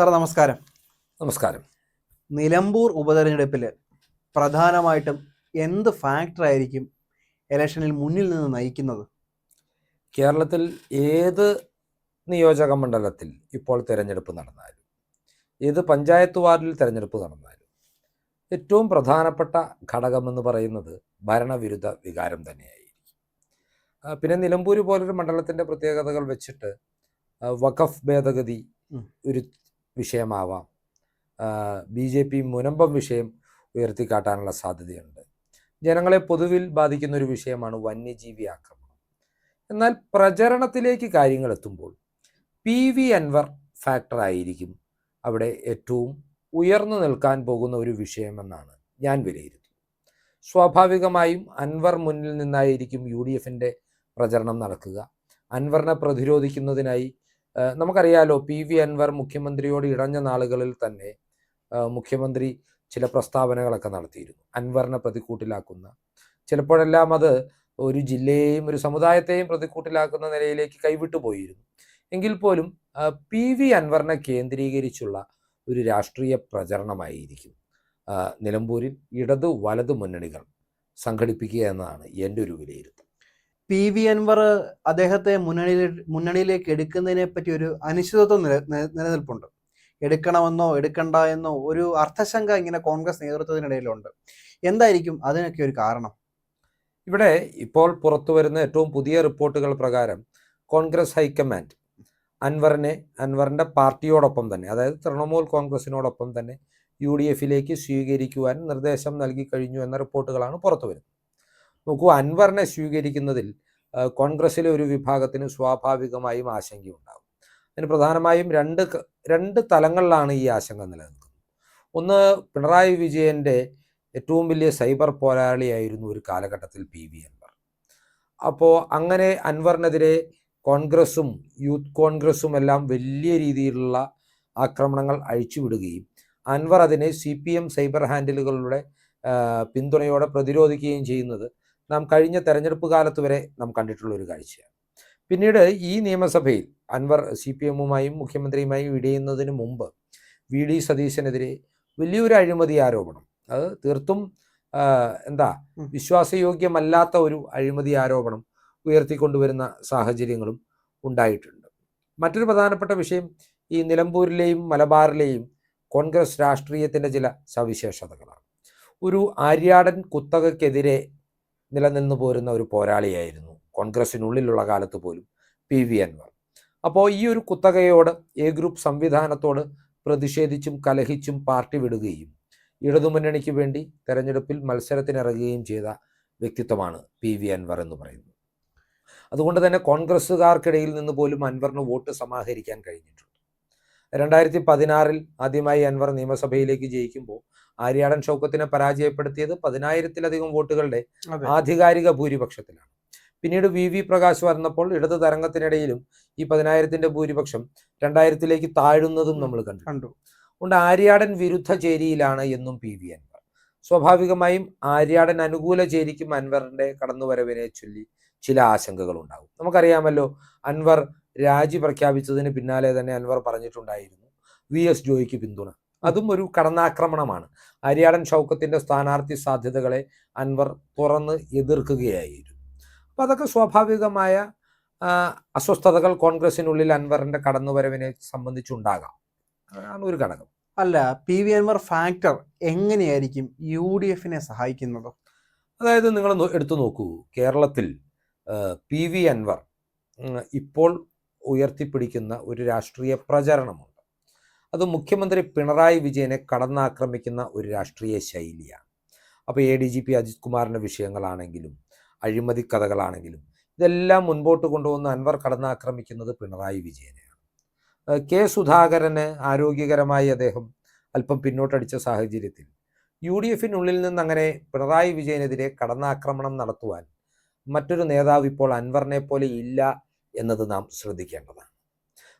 Sir നമസ്കാരം. നമസ്കാരം. നിലമ്പൂർ ഉപതെരഞ്ഞെടുപ്പിൽ പ്രധാനമായിട്ടും എന്ത് ഫാക്ടർ ആയിരിക്കും ഇലക്ഷനിൽ മുന്നിൽ നിന്ന് നയിക്കുന്നത്? കേരളത്തിൽ ഏത് നിയോജക മണ്ഡലത്തിൽ ഇപ്പോൾ തിരഞ്ഞെടുപ്പ് നടന്നാലും ഏത് പഞ്ചായത്ത് വാർഡിൽ തിരഞ്ഞെടുപ്പ് നടന്നാലും ഏറ്റവും പ്രധാനപ്പെട്ട ഘടകമെന്ന് പറയുന്നത് ഭരണവിരുദ്ധ വികാരം തന്നെയായിരിക്കും. പിന്നെ നിലമ്പൂർ പോലൊരു മണ്ഡലത്തിന്റെ പ്രത്യേകതകൾ വെച്ചിട്ട് വഖഫ് ഭേദഗതി ഒരു വിഷയമാവാം. ബി ജെ പി മുനമ്പം വിഷയം ഉയർത്തിക്കാട്ടാനുള്ള സാധ്യതയുണ്ട്. ജനങ്ങളെ പൊതുവിൽ ബാധിക്കുന്ന ഒരു വിഷയമാണ് വന്യജീവി ആക്രമണം. എന്നാൽ പ്രചരണത്തിലേക്ക് കാര്യങ്ങൾ എത്തുമ്പോൾ പി വി അൻവർ ഫാക്ടറായിരിക്കും അവിടെ ഏറ്റവും ഉയർന്നു നിൽക്കാൻ പോകുന്ന ഒരു വിഷയമെന്നാണ് ഞാൻ വിലയിരുത്തുന്നത്. സ്വാഭാവികമായും അൻവർ മുന്നിൽ നിന്നായിരിക്കും യു ഡി എഫിന്റെ പ്രചരണം നടക്കുക. അൻവറിനെ പ്രതിരോധിക്കുന്നതിനായി നമുക്കറിയാലോ പി വി അൻവർ മുഖ്യമന്ത്രിയോട് ഇടഞ്ഞ നാളുകളിൽ തന്നെ മുഖ്യമന്ത്രി ചില പ്രസ്താവനകളൊക്കെ നടത്തിയിരുന്നു. അൻവറിനെ പ്രതിക്കൂട്ടിലാക്കുന്ന. ചിലപ്പോഴെല്ലാം അത് ഒരു ജില്ലയെയും ഒരു സമുദായത്തെയും പ്രതിക്കൂട്ടിലാക്കുന്ന നിലയിലേക്ക് കൈവിട്ടു പോയിരുന്നു. എങ്കിൽ പോലും പി വി അൻവറിനെ കേന്ദ്രീകരിച്ചുള്ള ഒരു രാഷ്ട്രീയ പ്രചരണമായിരിക്കും നിലമ്പൂരിൽ ഇടതു വലതു മുന്നണികൾ സംഘടിപ്പിക്കുക എന്നതാണ് എന്റെ ഒരു വിലയിരുത്തൽ. പി വി അൻവർ അദ്ദേഹത്തെ മുന്നണിയിൽ മുന്നണിയിലേക്ക് എടുക്കുന്നതിനെ പറ്റി ഒരു അനിശ്ചിതത്വം നിലനിൽപ്പുണ്ട്. എടുക്കണമെന്നോ എടുക്കണ്ട എന്നോ ഒരു അർത്ഥശങ്ക ഇങ്ങനെ കോൺഗ്രസ് നേതൃത്വത്തിനിടയിലുണ്ട്. എന്തായിരിക്കും അതിനൊക്കെ ഒരു കാരണം? ഇവിടെ ഇപ്പോൾ പുറത്തു വരുന്ന ഏറ്റവും പുതിയ റിപ്പോർട്ടുകൾ പ്രകാരം കോൺഗ്രസ് ഹൈക്കമാൻഡ് അൻവറിനെ അൻവറിന്റെ പാർട്ടിയോടൊപ്പം തന്നെ അതായത് തൃണമൂൽ കോൺഗ്രസിനോടൊപ്പം തന്നെ യു ഡി എഫിലേക്ക് സ്വീകരിക്കുവാൻ നിർദ്ദേശം നൽകി കഴിഞ്ഞു എന്ന റിപ്പോർട്ടുകളാണ് പുറത്തു വരുന്നത്. നോക്കൂ അൻവറിനെ സ്വീകരിക്കുന്നതിൽ കോൺഗ്രസിലെ ഒരു വിഭാഗത്തിന് സ്വാഭാവികമായും ആശങ്കയുണ്ടാകും അതിന് പ്രധാനമായും രണ്ട് രണ്ട് തലങ്ങളിലാണ് ഈ ആശങ്ക നിലനിൽക്കുന്നത്. ഒന്ന് പിണറായി വിജയന്റെ ഏറ്റവും വലിയ സൈബർ പോരാളിയായിരുന്നു ഒരു കാലഘട്ടത്തിൽ പി. വി. അൻവർ. അപ്പോൾ അങ്ങനെ അൻവറിനെതിരെ കോൺഗ്രസും യൂത്ത് കോൺഗ്രസും എല്ലാം വലിയ രീതിയിലുള്ള ആക്രമണങ്ങൾ അഴിച്ചുവിടുകയും അൻവർ അതിനെ സി പി എം സൈബർ ഹാൻഡിലുകളുടെ പിന്തുണയോടെ പ്രതിരോധിക്കുകയും ചെയ്യുന്നത് നാം കഴിഞ്ഞ തെരഞ്ഞെടുപ്പ് കാലത്ത് വരെ നാം കണ്ടിട്ടുള്ള ഒരു കാഴ്ചയാണ്. പിന്നീട് ഈ നിയമസഭയിൽ അൻവർ സി പി എമ്മുമായും മുഖ്യമന്ത്രിയുമായും ഇടയുന്നതിന് മുമ്പ് വി ഡി സതീശനെതിരെ വലിയൊരു അഴിമതി ആരോപണം. അത് തീർത്തും എന്താ വിശ്വാസയോഗ്യമല്ലാത്ത ഒരു അഴിമതി ആരോപണം ഉയർത്തിക്കൊണ്ടുവരുന്ന സാഹചര്യങ്ങളും ഉണ്ടായിട്ടുണ്ട്. മറ്റൊരു പ്രധാനപ്പെട്ട വിഷയം ഈ നിലമ്പൂരിലെയും മലബാറിലെയും കോൺഗ്രസ് രാഷ്ട്രീയത്തിന്റെ ചില സവിശേഷതകളാണ്. ഒരു ആര്യാടൻ കുത്തകയ്ക്കെതിരെ നിലനിന്ന് പോരുന്ന ഒരു പോരാളിയായിരുന്നു. കോൺഗ്രസിനുള്ളിലുള്ള കാലത്ത് പോലും പി. വി. അൻവർ. അപ്പോൾ ഈ ഒരു കുത്തകയോട് എ ഗ്രൂപ്പ് സംവിധാനത്തോട് പ്രതിഷേധിച്ചും കലഹിച്ചും പാർട്ടി വിടുകയും ഇടതുമുന്നണിക്ക് വേണ്ടി തെരഞ്ഞെടുപ്പിൽ മത്സരത്തിനിറങ്ങുകയും ചെയ്ത വ്യക്തിത്വമാണ് പി. വി. അൻവർ എന്ന് പറയുന്നത്. അതുകൊണ്ട് തന്നെ കോൺഗ്രസ്സുകാർക്കിടയിൽ നിന്ന് പോലും അൻവറിന് വോട്ട് സമാഹരിക്കാൻ കഴിഞ്ഞിട്ടുണ്ട്. രണ്ടായിരത്തി പതിനാറിൽ ആദ്യമായി അൻവർ നിയമസഭയിലേക്ക് ജയിക്കുമ്പോൾ ആര്യാടൻ ഷൗക്കത്തിനെ പരാജയപ്പെടുത്തിയത് പതിനായിരത്തിലധികം വോട്ടുകളുടെ ആധികാരിക ഭൂരിപക്ഷത്തിലാണ്. പിന്നീട് വി വി പ്രകാശ് വന്നപ്പോൾ ഇടതു തരംഗത്തിനിടയിലും ഈ പതിനായിരത്തിന്റെ ഭൂരിപക്ഷം രണ്ടായിരത്തിലേക്ക് താഴുന്നതും നമ്മൾ കണ്ടു. കണ്ടു. അതുകൊണ്ട് ആര്യാടൻ വിരുദ്ധ ചേരിയിലാണ് എന്നും പി വി അൻവർ. സ്വാഭാവികമായും ആര്യാടൻ അനുകൂല ചേരിക്കും അൻവറിന്റെ കടന്നുവരവിനെ ചൊല്ലി ചില ആശങ്കകൾ ഉണ്ടാകും നമുക്കറിയാമല്ലോ അൻവർ രാജി പ്രഖ്യാപിച്ചതിന് പിന്നാലെ തന്നെ അൻവർ പറഞ്ഞിട്ടുണ്ടായിരുന്നു വി എസ് ജോയിക്ക് പിന്തുണ. അതും ഒരു കടന്നാക്രമണമാണ്. ഹരിയാടൻ ഷൗക്കത്തിന്റെ സ്ഥാനാർത്ഥി സാധ്യതകളെ അൻവർ തുറന്ന് എതിർക്കുകയായിരുന്നു. അപ്പോൾ അതൊക്കെ സ്വാഭാവികമായ അസ്വസ്ഥതകൾ കോൺഗ്രസിനുള്ളിൽ അൻവറിന്റെ കടന്നുവരവിനെ സംബന്ധിച്ചുണ്ടാകാം. അതാണ് ഒരു ഘടകം. അല്ല പി വി അൻവർ ഫാക്ടർ എങ്ങനെയായിരിക്കും യു ഡി എഫിനെ സഹായിക്കുന്നത്? അതായത് നിങ്ങൾ എടുത്തു നോക്കൂ. കേരളത്തിൽ പി വി അൻവർ ഇപ്പോൾ ഉയർത്തിപ്പിടിക്കുന്ന ഒരു രാഷ്ട്രീയ പ്രചരണമുണ്ട്. അത് മുഖ്യമന്ത്രി പിണറായി വിജയനെ കടന്നാക്രമിക്കുന്ന ഒരു രാഷ്ട്രീയ ശൈലിയാണ്. അപ്പോൾ A D G P Ajith കുമാറിന്റെ വിഷയങ്ങളാണെങ്കിലും അഴിമതി കഥകളാണെങ്കിലും ഇതെല്ലാം മുൻപോട്ട് കൊണ്ടുവന്ന് അൻവർ കടന്നാക്രമിക്കുന്നത് പിണറായി വിജയനെയാണ്. കെ സുധാകരന് ആരോഗ്യകരമായി അദ്ദേഹം അല്പം പിന്നോട്ടടിച്ച സാഹചര്യത്തിൽ യു ഡി എഫിനുള്ളിൽ നിന്ന് അങ്ങനെ പിണറായി വിജയനെതിരെ കടന്നാക്രമണം നടത്തുവാൻ മറ്റൊരു നേതാവ് ഇപ്പോൾ അൻവറിനെ പോലെ ഇല്ല എന്നത് നാം ശ്രദ്ധിക്കേണ്ടതാണ്.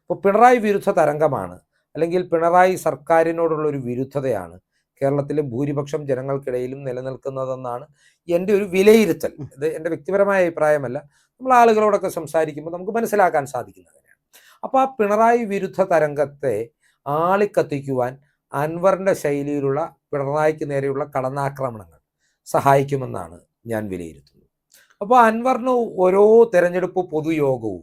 അപ്പോൾ പിണറായി വിരുദ്ധ തരംഗമാണ് അല്ലെങ്കിൽ പിണറായി സർക്കാരിനോടുള്ള ഒരു വിരുദ്ധതയാണ് കേരളത്തിലെ ഭൂരിപക്ഷം ജനങ്ങൾക്കിടയിലും നിലനിൽക്കുന്നതെന്നാണ് എന്റെ ഒരു വിലയിരുത്തൽ. ഇത് എന്റെ വ്യക്തിപരമായ അഭിപ്രായമല്ല. നമ്മൾ ആളുകളോടൊക്കെ സംസാരിക്കുമ്പോൾ നമുക്ക് മനസ്സിലാക്കാൻ സാധിക്കുന്നതിനാണ് അപ്പോൾ ആ പിണറായി വിരുദ്ധ തരംഗത്തെ ആളിക്കത്തിക്കുവാൻ അൻവറിന്റെ ശൈലിയിലുള്ള പിണറായിക്ക് നേരെയുള്ള കടന്നാക്രമണങ്ങൾ സഹായിക്കുമെന്നാണ് ഞാൻ വിലയിരുത്തുന്നത്. അപ്പോൾ അൻവറിന് ഓരോ തെരഞ്ഞെടുപ്പ് പൊതുയോഗവും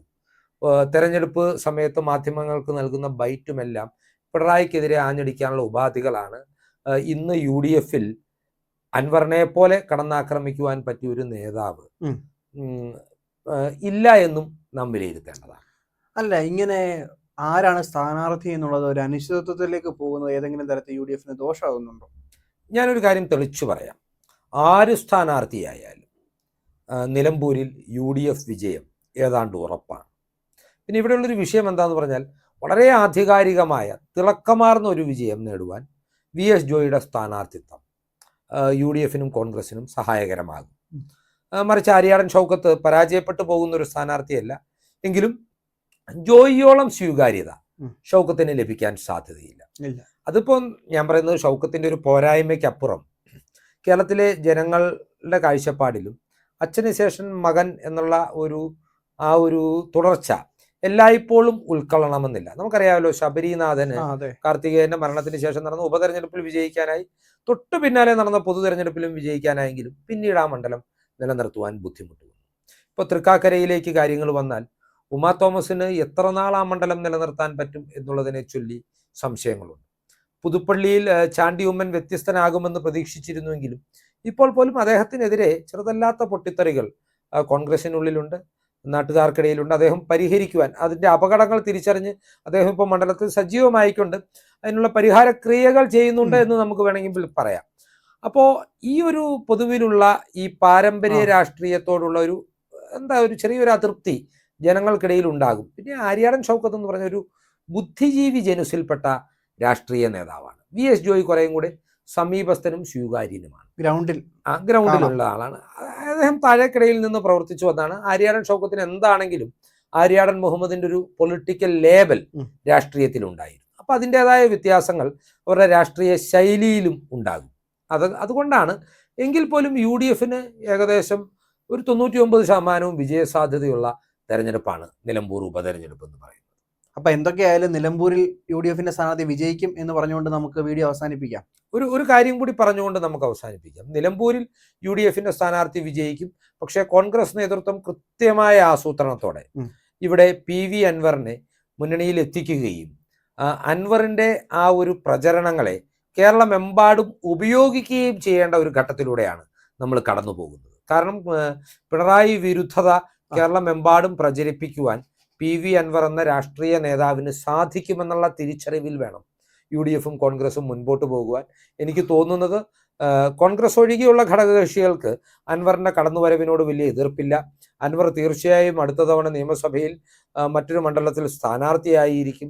തെരഞ്ഞെടുപ്പ് സമയത്ത് മാധ്യമങ്ങൾക്ക് നൽകുന്ന ബൈറ്റുമെല്ലാം പിണറായിക്കെതിരെ ആഞ്ഞടിക്കാനുള്ള ഉപാധികളാണ്. ഇന്ന് യു ഡി എഫിൽ അൻവറിനെ പോലെ കടന്നാക്രമിക്കുവാൻ പറ്റിയ ഒരു നേതാവ് ഇല്ല എന്നും നാം വിലയിരുത്തേണ്ടതാണ്. അല്ല ഇങ്ങനെ ആരാണ് സ്ഥാനാർത്ഥി എന്നുള്ളത് ഒരു അനിശ്ചിതത്വത്തിലേക്ക് പോകുന്നത് ഏതെങ്കിലും തരത്തിൽ യു ഡി എഫിന് ദോഷമാകുന്നുണ്ടോ? ഞാനൊരു കാര്യം തെളിച്ചു പറയാം. ആര് സ്ഥാനാർത്ഥിയായാലും നിലമ്പൂരിൽ യു ഡി എഫ് വിജയം. ഏതാണ്ട് ഉറപ്പാണ്. പിന്നെ ഇവിടെയുള്ളൊരു വിഷയം എന്താന്ന് പറഞ്ഞാൽ വളരെ ആധികാരികമായ തിളക്കമാർന്ന ഒരു വിജയം നേടുവാൻ വി എസ് ജോയിയുടെ സ്ഥാനാർത്ഥിത്വം യു ഡി എഫിനും കോൺഗ്രസിനും സഹായകരമാകും. മറിച്ച് ആര്യാടൻ ഷൗക്കത്ത് പരാജയപ്പെട്ടു പോകുന്ന ഒരു സ്ഥാനാർത്ഥിയല്ല എങ്കിലും ജോയിയോളം സ്വീകാര്യത. ഷൗക്കത്തിന് ലഭിക്കാൻ സാധ്യതയില്ല. അതിപ്പോൾ ഞാൻ പറയുന്നത് ഷൗക്കത്തിന്റെ ഒരു പോരായ്മയ്ക്കപ്പുറം കേരളത്തിലെ ജനങ്ങളുടെ കാഴ്ചപ്പാടിലും അച്ഛന് ശേഷം മകൻ എന്നുള്ള ഒരു ആ ഒരു തുടർച്ച എല്ലായ്പ്പോഴും ഉൾക്കൊള്ളണമെന്നില്ല. നമുക്കറിയാമല്ലോ ശബരിനാഥന് കാർത്തികേയന്റെ മരണത്തിന് ശേഷം നടന്ന ഉപതെരഞ്ഞെടുപ്പിൽ വിജയിക്കാനായി തൊട്ടു പിന്നാലെ നടന്ന പൊതു തെരഞ്ഞെടുപ്പിലും വിജയിക്കാനായെങ്കിലും പിന്നീട് ആ മണ്ഡലം നിലനിർത്തുവാൻ ബുദ്ധിമുട്ട് വന്നു. ഇപ്പോൾ തൃക്കാക്കരയിലേക്ക് കാര്യങ്ങൾ വന്നാൽ ഉമാ തോമസിന് എത്ര നാൾ ആ മണ്ഡലം നിലനിർത്താൻ പറ്റും എന്നുള്ളതിനെ ചൊല്ലി സംശയങ്ങളുണ്ട്. പുതുപ്പള്ളിയിൽ ചാണ്ടി ഉമ്മൻ വ്യത്യസ്തനാകുമെന്ന് പ്രതീക്ഷിച്ചിരുന്നുവെങ്കിലും ഇപ്പോൾ പോലും അദ്ദേഹത്തിനെതിരെ ചെറുതല്ലാത്ത പൊട്ടിത്തെറികൾ കോൺഗ്രസിനുള്ളിലുണ്ട് നാട്ടുകാർക്കിടയിലുണ്ട് അദ്ദേഹം പരിഹരിക്കുവാൻ അതിന്റെ അപകടങ്ങൾ തിരിച്ചറിഞ്ഞ് അദ്ദേഹം ഇപ്പോൾ മണ്ഡലത്തിൽ സജീവമായിക്കൊണ്ട് അതിനുള്ള പരിഹാര ക്രിയകൾ ചെയ്യുന്നുണ്ട് എന്ന് നമുക്ക് വേണമെങ്കിൽ പറയാം. അപ്പോൾ ഈ ഒരു പൊതുവിലുള്ള ഈ പാരമ്പര്യ. രാഷ്ട്രീയത്തോടുള്ള ഒരു എന്താ ഒരു ചെറിയൊരു അതൃപ്തി ജനങ്ങൾക്കിടയിൽ ഉണ്ടാകും. പിന്നെ ആര്യാടൻ ഷൗക്കത്ത് എന്ന് പറഞ്ഞ ഒരു ബുദ്ധിജീവി ജനുസിൽപ്പെട്ട രാഷ്ട്രീയ നേതാവാണ്. വി എസ് ജോയി കുറേയും കൂടെ സമീപസ്ഥനും സ്വീകാര്യനുമാണ്. ഗ്രൗണ്ടിൽ. ആ ഗ്രൗണ്ടിലുള്ള ആളാണ്. അദ്ദേഹം താഴേക്കിടയിൽ നിന്ന് പ്രവർത്തിച്ചു വന്നാണ്. ആര്യാടൻ ഷൗക്കത്തിന് എന്താണെങ്കിലും ആര്യാടൻ മുഹമ്മദിന്റെ ഒരു പൊളിറ്റിക്കൽ ലേബൽ രാഷ്ട്രീയത്തിൽ ഉണ്ടായിരുന്നു അപ്പൊ അതിന്റെതായ വ്യത്യാസങ്ങൾ അവരുടെ രാഷ്ട്രീയ ശൈലിയിലും ഉണ്ടാകും. അത് അതുകൊണ്ടാണ് എങ്കിൽ പോലും യു ഡി എഫിന് ഏകദേശം ഒരു തൊണ്ണൂറ്റി ഒമ്പത് ശതമാനവും വിജയസാധ്യതയുള്ള തെരഞ്ഞെടുപ്പാണ് നിലമ്പൂർ ഉപതെരഞ്ഞെടുപ്പ് എന്ന് പറയുന്നത്. അപ്പൊ എന്തൊക്കെയായാലും നിലമ്പൂരിൽ യു ഡി എഫിന്റെ സ്ഥാനാർത്ഥി വിജയിക്കും എന്ന് പറഞ്ഞുകൊണ്ട് നമുക്ക് വീഡിയോ അവസാനിപ്പിക്കാം. ഒരു ഒരു കാര്യം കൂടി പറഞ്ഞുകൊണ്ട് നമുക്ക് അവസാനിപ്പിക്കാം. നിലമ്പൂരിൽ യു ഡി എഫിന്റെ സ്ഥാനാർത്ഥി വിജയിക്കും പക്ഷേ കോൺഗ്രസ് നേതൃത്വം കൃത്യമായ ആസൂത്രണത്തോടെ ഇവിടെ പി വി അൻവറിനെ മുന്നണിയിൽ എത്തിക്കുകയും അൻവറിന്റെ ആ ഒരു പ്രചരണങ്ങളെ കേരളമെമ്പാടും ഉപയോഗിക്കുകയും ചെയ്യേണ്ട ഒരു ഘട്ടത്തിലൂടെയാണ് നമ്മൾ കടന്നു പോകുന്നത് കാരണം പിണറായി വിരുദ്ധത കേരളമെമ്പാടും പ്രചരിപ്പിക്കുവാൻ പി വി അൻവർ എന്ന രാഷ്ട്രീയ നേതാവിന് സാധിക്കുമെന്നുള്ള തിരിച്ചറിവിൽ വേണം യു ഡി എഫും കോൺഗ്രസും മുൻപോട്ട് പോകുവാൻ. എനിക്ക് തോന്നുന്നത് കോൺഗ്രസ് ഒഴികെയുള്ള ഘടകകക്ഷികൾക്ക് അൻവറിന്റെ കടന്നുവരവിനോട് വലിയ എതിർപ്പില്ല. അൻവർ തീർച്ചയായും അടുത്ത തവണ നിയമസഭയിൽ മറ്റൊരു മണ്ഡലത്തിൽ സ്ഥാനാർത്ഥിയായിരിക്കും.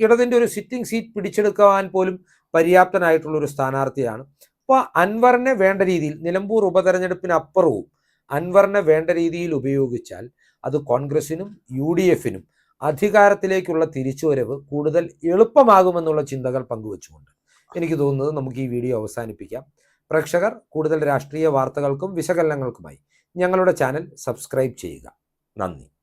ഇടതിന്റെ ഒരു സിറ്റിംഗ് സീറ്റ് പിടിച്ചെടുക്കുവാൻ പോലും പര്യാപ്തനായിട്ടുള്ള ഒരു സ്ഥാനാർത്ഥിയാണ്. അപ്പോൾ അൻവറിനെ വേണ്ട രീതിയിൽ നിലമ്പൂർ ഉപതെരഞ്ഞെടുപ്പിനപ്പുറവും അൻവറിനെ വേണ്ട രീതിയിൽ ഉപയോഗിച്ചാൽ അത് കോൺഗ്രസിനും യു ഡി എഫിനും അധികാരത്തിലേക്കുള്ള തിരിച്ചുവരവ് കൂടുതൽ എളുപ്പമാകുമെന്നുള്ള ചിന്തകൾ പങ്കുവച്ചുകൊണ്ട് എനിക്ക് തോന്നുന്നത് നമുക്ക് ഈ വീഡിയോ അവസാനിപ്പിക്കാം. പ്രേക്ഷകർ കൂടുതൽ രാഷ്ട്രീയ വാർത്തകൾക്കും വിശകലനങ്ങൾക്കുമായി ഞങ്ങളുടെ ചാനൽ സബ്സ്ക്രൈബ് ചെയ്യുക. നന്ദി.